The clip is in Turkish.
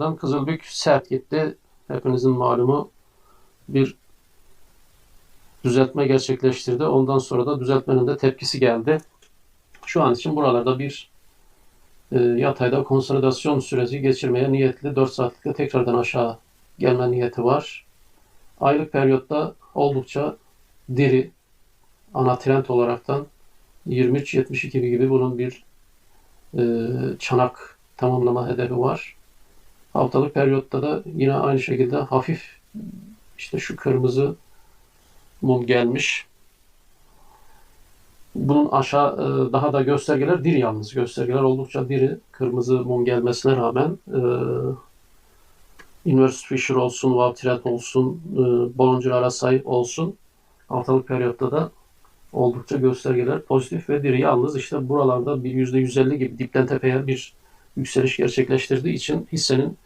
Kızılbük sert gitti. Hepinizin malumu bir düzeltme gerçekleştirdi. Ondan sonra da düzeltmenin de tepkisi geldi. Şu an için buralarda bir e, yatayda konsolidasyon süreci geçirmeye niyetli 4 saatlikte tekrardan aşağı gelme niyeti var. Aylık periyotta oldukça diri ana trend olaraktan 23-72 gibi bunun bir e, çanak tamamlama hedefi var. Haftalık periyotta da yine aynı şekilde hafif işte şu kırmızı mum gelmiş. Bunun aşağı e, daha da göstergeler diri yalnız. Göstergeler oldukça diri. Kırmızı mum gelmesine rağmen e, Inverse Fisher olsun, Trend olsun, e, Bollinger RSI olsun haftalık periyotta da oldukça göstergeler pozitif ve diri. Yalnız işte buralarda bir %150 gibi dipten tepeye bir yükseliş gerçekleştirdiği için hissenin